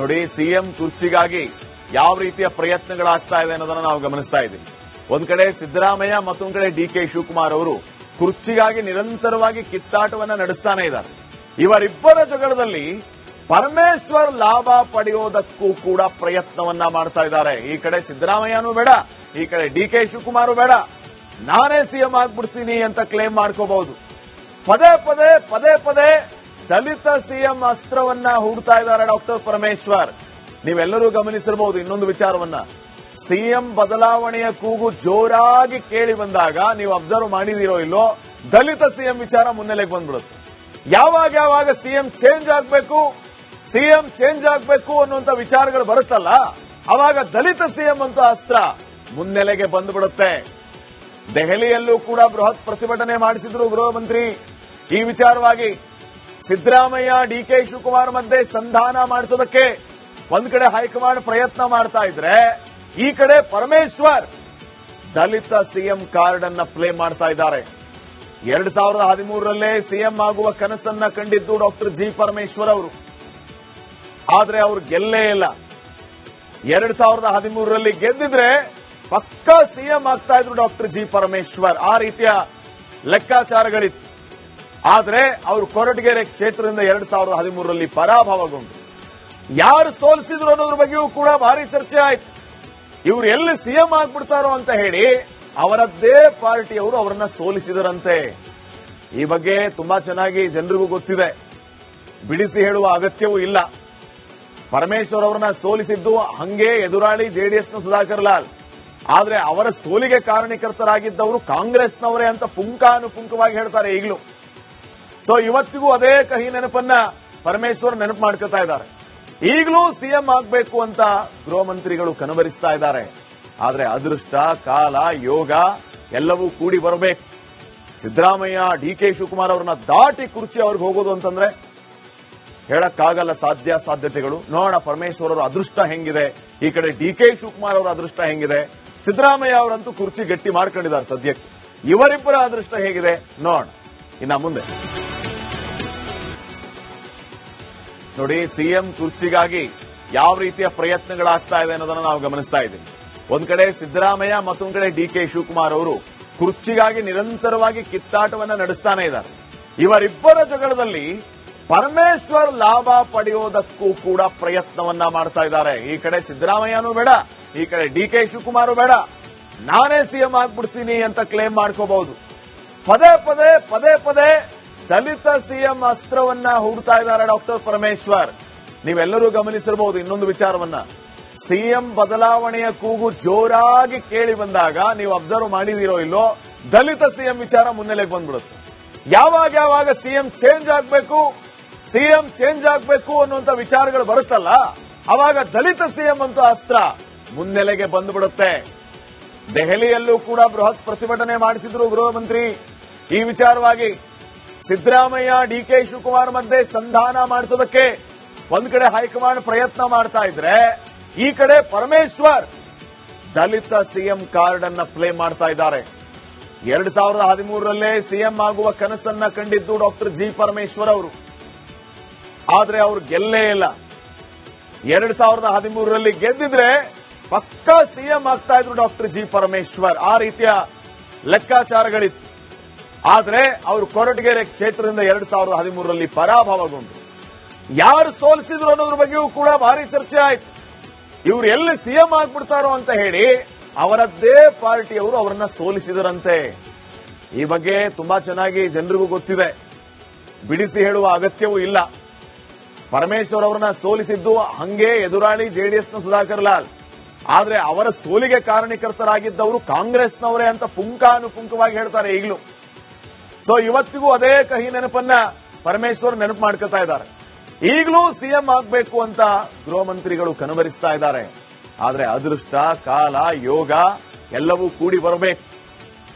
ನೋಡಿ, ಸಿಎಂ ಕುರ್ಚಿಗಾಗಿ ಯಾವ ರೀತಿಯ ಪ್ರಯತ್ನಗಳಾಗ್ತಾ ಇದೆ ಅನ್ನೋದನ್ನ ನಾವು ಗಮನಿಸ್ತಾ ಇದ್ದೀವಿ. ಒಂದ್ ಕಡೆ ಸಿದ್ದರಾಮಯ್ಯ, ಮತ್ತೊಂದ್ ಕಡೆ ಡಿ ಕೆ ಶಿವಕುಮಾರ್ ಅವರು ಕುರ್ಚಿಗಾಗಿ ನಿರಂತರವಾಗಿ ಕಿತ್ತಾಟವನ್ನ ನಡೆಸ್ತಾನೆ ಇದ್ದಾರೆ. ಇವರಿಬ್ಬರ ಜಗಳದಲ್ಲಿ ಪರಮೇಶ್ವರ್ ಲಾಭ ಪಡೆಯೋದಕ್ಕೂ ಕೂಡ ಪ್ರಯತ್ನವನ್ನ ಮಾಡ್ತಾ ಇದ್ದಾರೆ. ಈ ಕಡೆ ಸಿದ್ದರಾಮಯ್ಯನೂ ಬೇಡ, ಈ ಕಡೆ ಡಿ ಕೆ ಶಿವಕುಮಾರ್ ಬೇಡ. ನಾನೇ ಸಿಎಂ ಆಗ್ಬಿಡ್ತೀನಿ ಅಂತ ಕ್ಲೇಮ್ ಮಾಡ್ಕೋಬಹುದು. ಪದೇ ಪದೇ ಪದೇ ಪದೇ ದಲಿತ ಸಿಎಂ ಅಸ್ತ್ರವನ್ನ ಹೂಡ್ತಾ ಇದ್ದಾರೆ ಡಾಕ್ಟರ್ ಪರಮೇಶ್ವರ್. ನೀವೆಲ್ಲರೂ ಗಮನಿಸಿರಬಹುದು ಇನ್ನೊಂದು ವಿಚಾರವನ್ನ. ಸಿಎಂ ಬದಲಾವಣೆಯ ಕೂಗು ಜೋರಾಗಿ ಕೇಳಿ ಬಂದಾಗ ನೀವು ಅಬ್ಸರ್ವ್ ಮಾಡಿದಿರೋ ಇಲ್ಲೋ, ದಲಿತ ಸಿಎಂ ವಿಚಾರ ಮುನ್ನೆಲೆಗೆ ಬಂದ್ಬಿಡುತ್ತೆ. ಯಾವಾಗ ಯಾವಾಗ ಸಿಎಂ ಚೇಂಜ್ ಆಗಬೇಕು, ಸಿಎಂ ಚೇಂಜ್ ಆಗಬೇಕು ಅನ್ನುವಂತ ವಿಚಾರಗಳು ಬರುತ್ತಲ್ಲ, ಅವಾಗ ದಲಿತ ಸಿಎಂ ಅಂತ ಅಸ್ತ್ರ ಮುನ್ನೆಲೆಗೆ ಬಂದ್ಬಿಡುತ್ತೆ. ದೆಹಲಿಯಲ್ಲೂ ಕೂಡ ಬೃಹತ್ ಪ್ರತಿಭಟನೆ ಮಾಡಿಸಿದ್ರು ಗೃಹ ಮಂತ್ರಿ ಈ ವಿಚಾರವಾಗಿ ಸಿದ್ದರಾಮಯ್ಯ, ಡಿ ಕೆ ಶಿವಕುಮಾರ್ ಮಧ್ಯೆ ಸಂಧಾನ ಮಾಡಿಸೋದಕ್ಕೆ ಒಂದ್ ಕಡೆ ಹೈಕಮಾಂಡ್ ಪ್ರಯತ್ನ ಮಾಡ್ತಾ ಇದ್ರೆ, ಈ ಕಡೆ ಪರಮೇಶ್ವರ್ ದಲಿತ ಸಿಎಂ ಕಾರ್ಡ್ ಅನ್ನ ಪ್ಲೇ ಮಾಡ್ತಾ ಇದ್ದಾರೆ. ಎರಡ್ ಸಾವಿರದ ಹದಿಮೂರರಲ್ಲೇ ಸಿಎಂ ಆಗುವ ಕನಸನ್ನ ಕಂಡಿದ್ದು ಡಾಕ್ಟರ್ ಜಿ ಪರಮೇಶ್ವರ್ ಅವರು. ಆದ್ರೆ ಅವ್ರು ಗೆಲ್ಲೇ ಇಲ್ಲ. ಎರಡ್ ಸಾವಿರದ ಹದಿಮೂರರಲ್ಲಿ ಗೆದ್ದಿದ್ರೆ ಪಕ್ಕಾ ಸಿಎಂ ಆಗ್ತಾ ಇದ್ರು ಡಾಕ್ಟರ್ ಜಿ ಪರಮೇಶ್ವರ್. ಆ ರೀತಿಯ ಲೆಕ್ಕಾಚಾರಗಳಿತ್ತು. ಆದ್ರೆ ಅವರು ಕೊರಟಗೆರೆ ಕ್ಷೇತ್ರದಿಂದ ಎರಡ್ ಸಾವಿರದ ಹದಿಮೂರರಲ್ಲಿ ಪರಾಭವಗೊಂಡು. ಯಾರು ಸೋಲಿಸಿದ್ರು ಅನ್ನೋದ್ರ ಬಗ್ಗೆಯೂ ಕೂಡ ಭಾರಿ ಚರ್ಚೆ ಆಯ್ತು. ಇವರು ಎಲ್ಲಿ ಸಿಎಂ ಆಗ್ಬಿಡ್ತಾರೋ ಅಂತ ಹೇಳಿ ಅವರದ್ದೇ ಪಾರ್ಟಿಯವರು ಅವರನ್ನ ಸೋಲಿಸಿದರಂತೆ. ಈ ಬಗ್ಗೆ ತುಂಬಾ ಚೆನ್ನಾಗಿ ಜನರಿಗೂ ಗೊತ್ತಿದೆ. ಬಿಡಿಸಿ ಹೇಳುವ ಅಗತ್ಯವೂ ಇಲ್ಲ. ಪರಮೇಶ್ವರ್ ಅವರನ್ನ ಸೋಲಿಸಿದ್ದು ಹಂಗೆ ಎದುರಾಳಿ ಜೆಡಿಎಸ್ನ ಸುಧಾಕರ್ ಲಾಲ್. ಆದ್ರೆ ಅವರ ಸೋಲಿಗೆ ಕಾರಣೀಕರ್ತರಾಗಿದ್ದವರು ಕಾಂಗ್ರೆಸ್ನವರೇ ಅಂತ ಪುಂಕಾನುಪುಂಕವಾಗಿ ಹೇಳ್ತಾರೆ ಈಗಲೂ. ಸೊ ಇವತ್ತಿಗೂ ಅದೇ ಕಹಿ ನೆನಪನ್ನ ಪರಮೇಶ್ವರ್ ನೆನಪು ಮಾಡ್ಕೊತಾ ಇದ್ದಾರೆ. ಈಗಲೂ ಸಿಎಂ ಆಗ್ಬೇಕು ಅಂತ ಗೃಹ ಮಂತ್ರಿಗಳು ಕನವರಿಸ್ತಾ ಇದ್ದಾರೆ. ಆದ್ರೆ ಅದೃಷ್ಟ, ಕಾಲ, ಯೋಗ ಎಲ್ಲವೂ ಕೂಡಿ ಬರಬೇಕು. ಸಿದ್ದರಾಮಯ್ಯ, ಡಿ ಕೆ ಶಿವಕುಮಾರ್ ಅವ್ರನ್ನ ದಾಟಿ ಕುರ್ಚಿ ಅವ್ರಿಗೆ ಹೋಗೋದು ಅಂತಂದ್ರೆ ಹೇಳಕ್ಕಾಗಲ್ಲ ಸಾಧ್ಯ ಸಾಧ್ಯತೆಗಳು. ನೋಡೋಣ, ಪರಮೇಶ್ವರ್ ಅವರ ಅದೃಷ್ಟ ಹೆಂಗಿದೆ? ಈ ಕಡೆ ಡಿ ಕೆ ಶಿವಕುಮಾರ್ ಅವರ ಅದೃಷ್ಟ ಹೆಂಗಿದೆ? ಸಿದ್ದರಾಮಯ್ಯ ಅವರಂತೂ ಕುರ್ಚಿ ಗಟ್ಟಿ ಮಾಡ್ಕೊಂಡಿದ್ದಾರೆ ಸದ್ಯಕ್ಕೆ. ಇವರಿಬ್ಬರ ಅದೃಷ್ಟ ಹೇಗಿದೆ? ನೋಡೋಣ. ಇನ್ನ ಮುಂದೆ. ನೋಡಿ, ಸಿಎಂ ಕುರ್ಚಿಗಾಗಿ ಯಾವ ರೀತಿಯ ಪ್ರಯತ್ನಗಳಾಗ್ತಾ ಇದೆ ಅನ್ನೋದನ್ನ ನಾವು ಗಮನಿಸ್ತಾ ಇದ್ದೀವಿ. ಒಂದ್ ಕಡೆ ಸಿದ್ದರಾಮಯ್ಯ, ಮತ್ತೊಂದ್ ಕಡೆ ಡಿ ಕೆ ಶಿವಕುಮಾರ್ ಅವರು ಕುರ್ಚಿಗಾಗಿ ನಿರಂತರವಾಗಿ ಕಿತ್ತಾಟವನ್ನ ನಡೆಸ್ತಾನೆ ಇದ್ದಾರೆ. ಇವರಿಬ್ಬರ ಜಗಳದಲ್ಲಿ ಪರಮೇಶ್ವರ್ ಲಾಭ ಪಡೆಯೋದಕ್ಕೂ ಕೂಡ ಪ್ರಯತ್ನವನ್ನ ಮಾಡ್ತಾ ಇದ್ದಾರೆ. ಈ ಕಡೆ ಸಿದ್ದರಾಮಯ್ಯನೂ ಬೇಡ, ಈ ಕಡೆ ಡಿ ಕೆ ಶಿವಕುಮಾರ್ ಬೇಡ. ನಾನೇ ಸಿಎಂ ಆಗ್ಬಿಡ್ತೀನಿ ಅಂತ ಕ್ಲೇಮ್ ಮಾಡ್ಕೋಬಹುದು. ಪದೇ ಪದೇ ಪದೇ ಪದೇ ದಲಿತ ಸಿಎಂ ಅಸ್ತ್ರವನ್ನ ಹೂಡ್ತಾ ಇದ್ದಾರೆ ಡಾಕ್ಟರ್ ಪರಮೇಶ್ವರ್. ನೀವೆಲ್ಲರೂ ಗಮನಿಸಿರಬಹುದು ಇನ್ನೊಂದು ವಿಚಾರವನ್ನ. ಸಿಎಂ ಬದಲಾವಣೆಯ ಕೂಗು ಜೋರಾಗಿ ಕೇಳಿ ಬಂದಾಗ ನೀವು ಅಬ್ಸರ್ವ್ ಮಾಡಿದಿರೋ ಇಲ್ಲೋ, ದಲಿತ ಸಿಎಂ ವಿಚಾರ ಮುನ್ನೆಲೆಗೆ ಬಂದ್ಬಿಡುತ್ತೆ. ಯಾವಾಗ ಯಾವಾಗ ಸಿಎಂ ಚೇಂಜ್ ಆಗಬೇಕು, ಸಿಎಂ ಚೇಂಜ್ ಆಗಬೇಕು ಅನ್ನುವಂತ ವಿಚಾರಗಳು ಬರುತ್ತಲ್ಲ, ಅವಾಗ ದಲಿತ ಸಿಎಂ ಅಂತ ಅಸ್ತ್ರ ಮುನ್ನೆಲೆಗೆ ಬಂದ್ಬಿಡುತ್ತೆ. ದೆಹಲಿಯಲ್ಲೂ ಕೂಡ ಬೃಹತ್ ಪ್ರತಿಭಟನೆ ಮಾಡಿಸಿದ್ರು ಗೃಹ ಮಂತ್ರಿ ಈ ವಿಚಾರವಾಗಿ ಸಿದ್ದರಾಮಯ್ಯ, ಡಿ ಕೆ ಶಿವಕುಮಾರ್ ಮಧ್ಯೆ ಸಂಧಾನ ಮಾಡಿಸೋದಕ್ಕೆ ಒಂದ್ ಕಡೆ ಹೈಕಮಾಂಡ್ ಪ್ರಯತ್ನ ಮಾಡ್ತಾ ಇದ್ರೆ, ಈ ಕಡೆ ಪರಮೇಶ್ವರ್ ದಲಿತ ಸಿಎಂ ಕಾರ್ಡ್ ಅನ್ನ ಪ್ಲೇ ಮಾಡ್ತಾ ಇದ್ದಾರೆ. ಎರಡ್ ಸಾವಿರದ ಹದಿಮೂರರಲ್ಲೇ ಸಿಎಂ ಆಗುವ ಕನಸನ್ನ ಕಂಡಿದ್ದು ಡಾಕ್ಟರ್ ಜಿ ಪರಮೇಶ್ವರ್ ಅವರು. ಆದ್ರೆ ಅವ್ರು ಗೆಲ್ಲೇ ಇಲ್ಲ. ಎರಡ್ ಸಾವಿರದ ಹದಿಮೂರರಲ್ಲಿ ಗೆದ್ದಿದ್ರೆ ಪಕ್ಕಾ ಸಿಎಂ ಆಗ್ತಾ ಇದ್ರು ಡಾಕ್ಟರ್ ಜಿ ಪರಮೇಶ್ವರ್. ಆ ರೀತಿಯ ಲೆಕ್ಕಾಚಾರಗಳಿತ್ತು. ಆದ್ರೆ ಅವರು ಕೊರಟಗೆರೆ ಕ್ಷೇತ್ರದಿಂದ ಎರಡ್ ಸಾವಿರದ ಹದಿಮೂರರಲ್ಲಿ ಪರಾಭವಗೊಂಡರು ಯಾರು ಸೋಲಿಸಿದ್ರು ಅನ್ನೋದ್ರ ಬಗ್ಗೆಯೂ ಕೂಡ ಭಾರಿ ಚರ್ಚೆ ಆಯ್ತು. ಇವರು ಎಲ್ಲಿ ಸಿಎಂ ಆಗ್ಬಿಡ್ತಾರೋ ಅಂತ ಹೇಳಿ ಅವರದ್ದೇ ಪಾರ್ಟಿಯವರು ಅವರನ್ನ ಸೋಲಿಸಿದರಂತೆ. ಈ ಬಗ್ಗೆ ತುಂಬಾ ಚೆನ್ನಾಗಿ ಜನರಿಗೂ ಗೊತ್ತಿದೆ. ಬಿಡಿಸಿ ಹೇಳುವ ಅಗತ್ಯವೂ ಇಲ್ಲ. ಪರಮೇಶ್ವರ್ ಅವರನ್ನ ಸೋಲಿಸಿದ್ದು ಹಂಗೆ ಎದುರಾಳಿ ಜೆಡಿಎಸ್ನ ಸುಧಾಕರ್ ಲಾಲ್. ಆದ್ರೆ ಅವರ ಸೋಲಿಗೆ ಕಾರಣೀಕರ್ತರಾಗಿದ್ದವರು ಕಾಂಗ್ರೆಸ್ನವರೇ ಅಂತ ಪುಂಕಾನುಪುಂಕವಾಗಿ ಹೇಳ್ತಾರೆ ಈಗಲೂ. ಸೊ ಇವತ್ತಿಗೂ ಅದೇ ಕಹಿ ನೆನಪನ್ನ ಪರಮೇಶ್ವರ್ ನೆನಪು ಮಾಡ್ಕೊತಾ ಇದ್ದಾರೆ. ಈಗಲೂ ಸಿಎಂ ಆಗ್ಬೇಕು ಅಂತ ಗೃಹ ಮಂತ್ರಿಗಳು ಕನವರಿಸ್ತಾ ಇದ್ದಾರೆ. ಆದ್ರೆ ಅದೃಷ್ಟ, ಕಾಲ, ಯೋಗ ಎಲ್ಲವೂ ಕೂಡಿ ಬರಬೇಕು.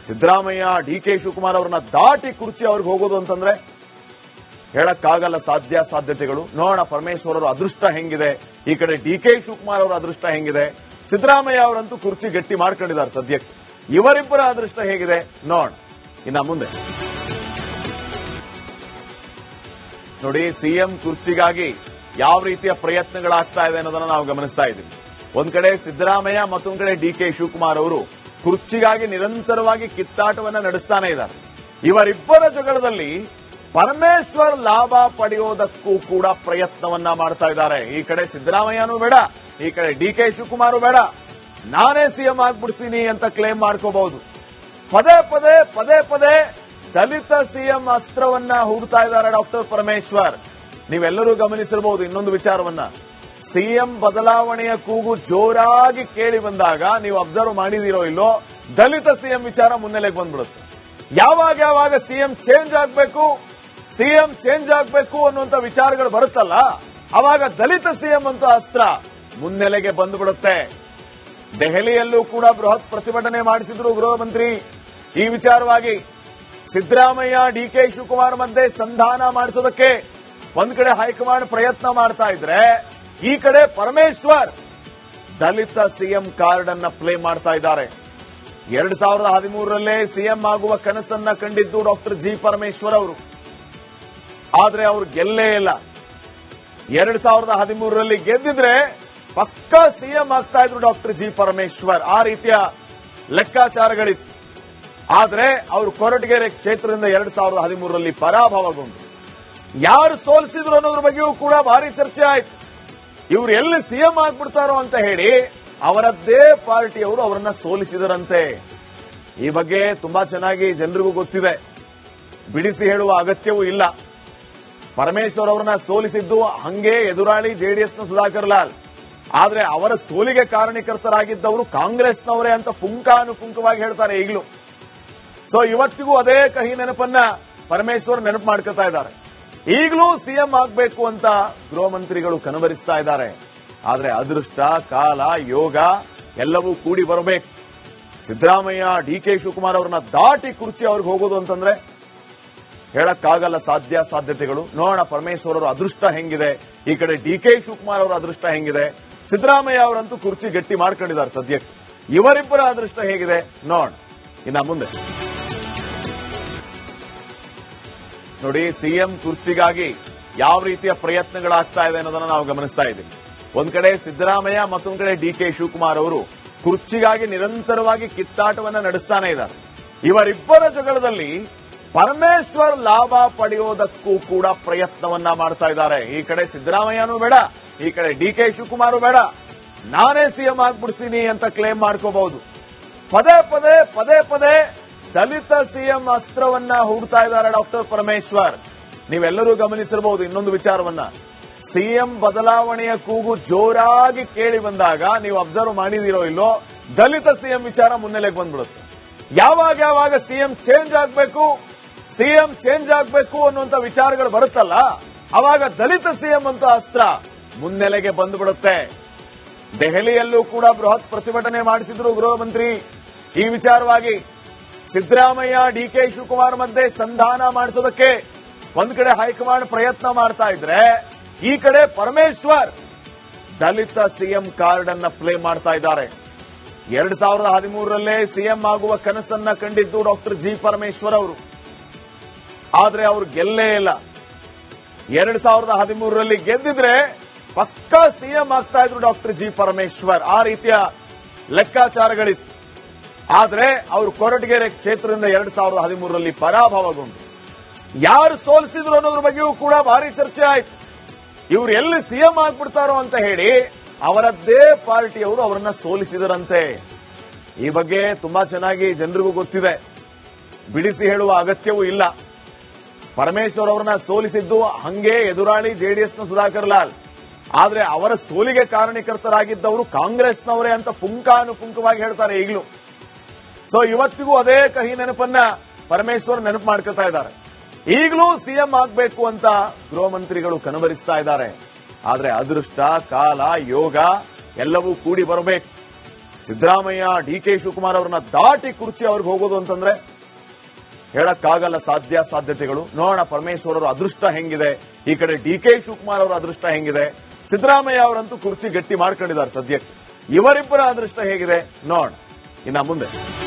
ಸಿದ್ದರಾಮಯ್ಯ, ಡಿ ಕೆ ಶಿವಕುಮಾರ್ ಅವ್ರನ್ನ ದಾಟಿ ಕುರ್ಚಿ ಅವ್ರಿಗೆ ಹೋಗೋದು ಅಂತಂದ್ರೆ ಹೇಳಕ್ಕಾಗಲ್ಲ ಸಾಧ್ಯ ಸಾಧ್ಯತೆಗಳು. ನೋಡೋಣ, ಪರಮೇಶ್ವರ್ ಅವರ ಅದೃಷ್ಟ ಹೆಂಗಿದೆ? ಈ ಕಡೆ ಡಿ ಕೆ ಶಿವಕುಮಾರ್ ಅವರ ಅದೃಷ್ಟ ಹೆಂಗಿದೆ? ಸಿದ್ದರಾಮಯ್ಯ ಅವರಂತೂ ಕುರ್ಚಿ ಗಟ್ಟಿ ಮಾಡ್ಕೊಂಡಿದ್ದಾರೆ ಸದ್ಯಕ್ಕೆ. ಇವರಿಬ್ಬರ ಅದೃಷ್ಟ ಹೇಗಿದೆ? ನೋಡೋಣ. ಇನ್ನ ಮುಂದೆ. ನೋಡಿ, ಸಿಎಂ ಕುರ್ಚಿಗಾಗಿ ಯಾವ ರೀತಿಯ ಪ್ರಯತ್ನಗಳಾಗ್ತಾ ಇದೆ ಅನ್ನೋದನ್ನ ನಾವು ಗಮನಿಸ್ತಾ ಇದ್ದೀವಿ. ಒಂದ್ ಕಡೆ ಸಿದ್ದರಾಮಯ್ಯ, ಮತ್ತೊಂದ್ ಕಡೆ ಡಿ ಕೆ ಶಿವಕುಮಾರ್ ಅವರು ಕುರ್ಚಿಗಾಗಿ ನಿರಂತರವಾಗಿ ಕಿತ್ತಾಟವನ್ನ ನಡೆಸ್ತಾನೆ ಇದ್ದಾರೆ. ಇವರಿಬ್ಬರ ಜಗಳದಲ್ಲಿ ಪರಮೇಶ್ವರ್ ಲಾಭ ಪಡೆಯೋದಕ್ಕೂ ಕೂಡ ಪ್ರಯತ್ನವನ್ನ ಮಾಡ್ತಾ ಇದ್ದಾರೆ. ಈ ಕಡೆ ಸಿದ್ದರಾಮಯ್ಯನೂ ಬೇಡ, ಈ ಕಡೆ ಡಿ ಕೆ ಶಿವಕುಮಾರ್ ಬೇಡ. ನಾನೇ ಸಿಎಂ ಆಗ್ಬಿಡ್ತೀನಿ ಅಂತ ಕ್ಲೇಮ್ ಮಾಡ್ಕೋಬಹುದು. ಪದೇ ಪದೇ ಪದೇ ಪದೇ ದಲಿತ ಸಿಎಂ ಅಸ್ತ್ರವನ್ನ ಹೂಡ್ತಾ ಇದ್ದಾರೆ ಡಾಕ್ಟರ್ ಪರಮೇಶ್ವರ್. ನೀವೆಲ್ಲರೂ ಗಮನಿಸಿರಬಹುದು ಇನ್ನೊಂದು ವಿಚಾರವನ್ನ. ಸಿಎಂ ಬದಲಾವಣೆಯ ಕೂಗು ಜೋರಾಗಿ ಕೇಳಿ ಬಂದಾಗ ನೀವು ಅಬ್ಸರ್ವ್ ಮಾಡಿದಿರೋ ಇಲ್ಲೋ, ದಲಿತ ಸಿಎಂ ವಿಚಾರ ಮುನ್ನೆಲೆಗೆ ಬಂದ್ಬಿಡುತ್ತೆ. ಯಾವಾಗ ಯಾವಾಗ ಸಿಎಂ ಚೇಂಜ್ ಆಗಬೇಕು, ಸಿಎಂ ಚೇಂಜ್ ಆಗಬೇಕು ಅನ್ನುವಂತ ವಿಚಾರಗಳು ಬರುತ್ತಲ್ಲ, ಅವಾಗ ದಲಿತ ಸಿಎಂ ಅಂತ ಅಸ್ತ್ರ ಮುನ್ನೆಲೆಗೆ ಬಂದ್ಬಿಡುತ್ತೆ. ದೆಹಲಿಯಲ್ಲೂ ಕೂಡ ಬೃಹತ್ ಪ್ರತಿಭಟನೆ ಮಾಡಿಸಿದ್ರು ಗೃಹ ಮಂತ್ರಿ ಈ ವಿಚಾರವಾಗಿ ಸಿದ್ದರಾಮಯ್ಯ, ಡಿ ಕೆ ಶಿವಕುಮಾರ್ ಮಧ್ಯೆ ಸಂಧಾನ ಮಾಡಿಸೋದಕ್ಕೆ ಒಂದ್ ಕಡೆ ಹೈಕಮಾಂಡ್ ಪ್ರಯತ್ನ ಮಾಡ್ತಾ ಇದ್ರೆ, ಈ ಕಡೆ ಪರಮೇಶ್ವರ್ ದಲಿತ ಸಿಎಂ ಕಾರ್ಡ್ ಅನ್ನ ಪ್ಲೇ ಮಾಡ್ತಾ ಇದ್ದಾರೆ. ಎರಡ್ ಸಾವಿರದ ಹದಿಮೂರರಲ್ಲೇ ಸಿಎಂ ಆಗುವ ಕನಸನ್ನ ಕಂಡಿದ್ದು ಡಾಕ್ಟರ್ ಜಿ ಪರಮೇಶ್ವರ್ ಅವರು. ಆದ್ರೆ ಅವರು ಗೆಲ್ಲೇ ಇಲ್ಲ. ಎರಡ್ ಸಾವಿರದ ಹದಿಮೂರರಲ್ಲಿ ಗೆದ್ದಿದ್ರೆ ಪಕ್ಕಾ ಸಿಎಂ ಆಗ್ತಾ ಇದ್ರು ಡಾಕ್ಟರ್ ಜಿ ಪರಮೇಶ್ವರ್. ಆ ರೀತಿಯ ಲೆಕ್ಕಾಚಾರಗಳಿತ್ತು. ಆದ್ರೆ ಅವರು ಕೊರಟಗೆರೆ ಕ್ಷೇತ್ರದಿಂದ ಎರಡ್ ಸಾವಿರದ ಹದಿಮೂರರಲ್ಲಿ ಪರಾಭವಗೊಂಡು ಯಾರು ಸೋಲಿಸಿದ್ರು ಅನ್ನೋದ್ರ ಬಗ್ಗೆಯೂ ಕೂಡ ಭಾರಿ ಚರ್ಚೆ ಆಯ್ತು. ಇವರು ಎಲ್ಲಿ ಸಿಎಂ ಆಗ್ಬಿಡ್ತಾರೋ ಅಂತ ಹೇಳಿ ಅವರದ್ದೇ ಪಾರ್ಟಿಯವರು ಅವರನ್ನ ಸೋಲಿಸಿದರಂತೆ. ಈ ಬಗ್ಗೆ ತುಂಬಾ ಚೆನ್ನಾಗಿ ಜನರಿಗೂ ಗೊತ್ತಿದೆ. ಬಿಡಿಸಿ ಹೇಳುವ ಅಗತ್ಯವೂ ಇಲ್ಲ. ಪರಮೇಶ್ವರ್ ಅವರನ್ನ ಸೋಲಿಸಿದ್ದು ಹಂಗೆ ಎದುರಾಳಿ ಜೆಡಿಎಸ್ನ ಸುಧಾಕರ್ ಲಾಲ್. ಆದ್ರೆ ಅವರ ಸೋಲಿಗೆ ಕಾರಣೀಕರ್ತರಾಗಿದ್ದವರು ಕಾಂಗ್ರೆಸ್ನವರೇ ಅಂತ ಪುಂಕಾನುಪುಂಕವಾಗಿ ಹೇಳ್ತಾರೆ ಈಗಲೂ. ಸೊ ಇವತ್ತಿಗೂ ಅದೇ ಕಹಿ ನೆನಪನ್ನ ಪರಮೇಶ್ವರ್ ನೆನಪು ಮಾಡ್ಕೊತಾ ಇದ್ದಾರೆ. ಈಗಲೂ ಸಿಎಂ ಆಗ್ಬೇಕು ಅಂತ ಗೃಹ ಮಂತ್ರಿಗಳು ಕನವರಿಸ್ತಾ ಇದ್ದಾರೆ. ಆದ್ರೆ ಅದೃಷ್ಟ, ಕಾಲ, ಯೋಗ ಎಲ್ಲವೂ ಕೂಡಿ ಬರಬೇಕು. ಸಿದ್ದರಾಮಯ್ಯ ಡಿ ಕೆ ಶಿವಕುಮಾರ್ ಅವ್ರನ್ನ ದಾಟಿ ಕುರ್ಚಿ ಅವ್ರಿಗೆ ಹೋಗೋದು ಅಂತಂದ್ರೆ ಹೇಳಕ್ಕಾಗಲ್ಲ ಸಾಧ್ಯ ಸಾಧ್ಯತೆಗಳು. ನೋಡೋಣ, ಪರಮೇಶ್ವರ್ ಅವರ ಅದೃಷ್ಟ ಹೆಂಗಿದೆ? ಈ ಕಡೆ ಡಿ ಕೆ ಶಿವಕುಮಾರ್ ಅವರ ಅದೃಷ್ಟ ಹೆಂಗಿದೆ? ಸಿದ್ದರಾಮಯ್ಯ ಅವರಂತೂ ಕುರ್ಚಿ ಗಟ್ಟಿ ಮಾಡ್ಕೊಂಡಿದ್ದಾರೆ ಸದ್ಯಕ್ಕೆ. ಇವರಿಬ್ಬರ ಅದೃಷ್ಟ ಹೇಗಿದೆ? ನೋಡ್ ಇನ್ನ ಮುಂದೆ. ನೋಡಿ, ಸಿಎಂ ಕುರ್ಚಿಗಾಗಿ ಯಾವ ರೀತಿಯ ಪ್ರಯತ್ನಗಳಾಗ್ತಾ ಇದೆ ಅನ್ನೋದನ್ನ ನಾವು ಗಮನಿಸ್ತಾ ಇದ್ದೀವಿ. ಒಂದ್ ಕಡೆ ಸಿದ್ದರಾಮಯ್ಯ, ಮತ್ತೊಂದ್ ಕಡೆ ಡಿ ಕೆ ಶಿವಕುಮಾರ್ ಅವರು ಕುರ್ಚಿಗಾಗಿ ನಿರಂತರವಾಗಿ ಕಿತ್ತಾಟವನ್ನ ನಡೆಸ್ತಾನೆ ಇದ್ದಾರೆ. ಇವರಿಬ್ಬರ ಜಗಳದಲ್ಲಿ ಪರಮೇಶ್ವರ್ ಲಾಭ ಪಡೆಯೋದಕ್ಕೂ ಕೂಡ ಪ್ರಯತ್ನವನ್ನ ಮಾಡ್ತಾ ಇದ್ದಾರೆ. ಈ ಕಡೆ ಸಿದ್ದರಾಮಯ್ಯನೂ ಬೇಡ, ಈ ಕಡೆ ಡಿ ಕೆ ಶಿವಕುಮಾರ್ ಬೇಡ. ನಾನೇ ಸಿಎಂ ಆಗ್ಬಿಡ್ತೀನಿ ಅಂತ ಕ್ಲೇಮ್ ಮಾಡ್ಕೋಬಹುದು. ಪದೇ ಪದೇ ಪದೇ ಪದೇ ದಲಿತ ಸಿಎಂ ಅಸ್ತ್ರವನ್ನ ಹೂಡ್ತಾ ಇದ್ದಾರೆ ಡಾಕ್ಟರ್ ಪರಮೇಶ್ವರ್. ನೀವೆಲ್ಲರೂ ಗಮನಿಸಿರಬಹುದು ಇನ್ನೊಂದು ವಿಚಾರವನ್ನ. ಸಿಎಂ ಬದಲಾವಣೆಯ ಕೂಗು ಜೋರಾಗಿ ಕೇಳಿ ಬಂದಾಗ ನೀವು ಅಬ್ಸರ್ವ್ ಮಾಡಿದಿರೋ ಇಲ್ಲೋ, ದಲಿತ ಸಿಎಂ ವಿಚಾರ ಮುನ್ನೆಲೆಗೆ ಬಂದ್ಬಿಡುತ್ತೆ. ಯಾವಾಗ ಯಾವಾಗ ಸಿಎಂ ಚೇಂಜ್ ಆಗಬೇಕು, ಸಿಎಂ ಚೇಂಜ್ ಆಗಬೇಕು ಅನ್ನುವಂತ ವಿಚಾರಗಳು ಬರುತ್ತಲ್ಲ, ಅವಾಗ ದಲಿತ ಸಿಎಂ ಅಂತ ಅಸ್ತ್ರ ಮುನ್ನೆಲೆಗೆ ಬಂದ್ಬಿಡುತ್ತೆ. ದೆಹಲಿಯಲ್ಲೂ ಕೂಡ ಬೃಹತ್ ಪ್ರತಿಭಟನೆ ಮಾಡಿಸಿದ್ರು ಗೃಹ ಮಂತ್ರಿ ಈ ವಿಚಾರವಾಗಿ ಸಿದ್ದರಾಮಯ್ಯ, ಡಿ ಕೆ ಶಿವಕುಮಾರ್ ಮಧ್ಯೆ ಸಂಧಾನ ಮಾಡಿಸೋದಕ್ಕೆ ಒಂದ್ ಕಡೆ ಹೈಕಮಾಂಡ್ ಪ್ರಯತ್ನ ಮಾಡ್ತಾ ಇದ್ರೆ ಈ ಕಡೆ ಪರಮೇಶ್ವರ್ ದಲಿತ ಸಿಎಂ ಕಾರ್ಡ್ ಅನ್ನ ಪ್ಲೇ ಮಾಡ್ತಾ ಇದ್ದಾರೆ. ಎರಡ್ ಸಾವಿರದ ಹದಿಮೂರರಲ್ಲೇ ಸಿಎಂ ಆಗುವ ಕನಸನ್ನ ಕಂಡಿದ್ದು ಡಾಕ್ಟರ್ ಜಿ ಪರಮೇಶ್ವರ್ ಅವರು. ಆದ್ರೆ ಅವರು ಗೆಲ್ಲೇ ಇಲ್ಲ. ಎರಡ್ ಸಾವಿರದ ಹದಿಮೂರರಲ್ಲಿ ಗೆದ್ದಿದ್ರೆ ಪಕ್ಕಾ ಸಿಎಂ ಆಗ್ತಾ ಇದ್ರು ಡಾಕ್ಟರ್ ಜಿ ಪರಮೇಶ್ವರ್. ಆ ರೀತಿಯ ಲೆಕ್ಕಾಚಾರಗಳಿತ್ತು. ಆದ್ರೆ ಅವರು ಕೊರಟಗೆರೆ ಕ್ಷೇತ್ರದಿಂದ ಎರಡ್ ಸಾವಿರದ ಹದಿಮೂರರಲ್ಲಿ ಪರಾಭವಗೊಂಡು. ಯಾರು ಸೋಲಿಸಿದ್ರು ಅನ್ನೋದ್ರ ಬಗ್ಗೆಯೂ ಕೂಡ ಭಾರಿ ಚರ್ಚೆ ಆಯ್ತು. ಇವರು ಎಲ್ಲಿ ಸಿಎಂ ಆಗ್ಬಿಡ್ತಾರೋ ಅಂತ ಹೇಳಿ ಅವರದ್ದೇ ಪಾರ್ಟಿಯವರು ಅವರನ್ನ ಸೋಲಿಸಿದರಂತೆ. ಈ ಬಗ್ಗೆ ತುಂಬಾ ಚೆನ್ನಾಗಿ ಜನರಿಗೂ ಗೊತ್ತಿದೆ. ಬಿಡಿಸಿ ಹೇಳುವ ಅಗತ್ಯವೂ ಇಲ್ಲ. ಪರಮೇಶ್ವರ್ ಅವರನ್ನ ಸೋಲಿಸಿದ್ದು ಹಂಗೆ ಎದುರಾಳಿ ಜೆಡಿಎಸ್ನ ಸುಧಾಕರ್ ಲಾಲ್. ಆದ್ರೆ ಅವರ ಸೋಲಿಗೆ ಕಾರಣೀಕರ್ತರಾಗಿದ್ದವರು ಕಾಂಗ್ರೆಸ್ನವರೇ ಅಂತ ಪುಂಕಾನುಪುಂಕವಾಗಿ ಹೇಳ್ತಾರೆ ಈಗಲೂ. ಸೊ ಇವತ್ತಿಗೂ ಅದೇ ಕಹಿ ನೆನಪನ್ನ ಪರಮೇಶ್ವರ್ ನೆನಪು ಮಾಡ್ಕೊತಾ ಇದ್ದಾರೆ. ಈಗಲೂ ಸಿಎಂ ಆಗ್ಬೇಕು ಅಂತ ಗೃಹ ಮಂತ್ರಿಗಳು ಕನವರಿಸ್ತಾ ಇದ್ದಾರೆ. ಆದ್ರೆ ಅದೃಷ್ಟ, ಕಾಲ, ಯೋಗ ಎಲ್ಲವೂ ಕೂಡಿ ಬರಬೇಕು. ಸಿದ್ದರಾಮಯ್ಯ, ಡಿ ಕೆ ಶಿವಕುಮಾರ್ ಅವ್ರನ್ನ ದಾಟಿ ಕುರ್ಚಿ ಅವ್ರಿಗೆ ಹೋಗೋದು ಅಂತಂದ್ರೆ ಹೇಳಕ್ಕಾಗಲ್ಲ ಸಾಧ್ಯ ಸಾಧ್ಯತೆಗಳು. ನೋಡೋಣ, ಪರಮೇಶ್ವರ್ ಅವರ ಅದೃಷ್ಟ ಹೆಂಗಿದೆ? ಈ ಕಡೆ ಡಿ ಕೆ ಶಿವಕುಮಾರ್ ಅವರ ಅದೃಷ್ಟ ಹೆಂಗಿದೆ? ಸಿದ್ದರಾಮಯ್ಯ ಅವರಂತೂ ಕುರ್ಚಿ ಗಟ್ಟಿ ಮಾಡ್ಕೊಂಡಿದ್ದಾರೆ ಸದ್ಯಕ್ಕೆ. ಇವರಿಬ್ಬರ ಅದೃಷ್ಟ ಹೇಗಿದೆ? ನೋಡೋಣ. ಇನ್ನ ಮುಂದೆ.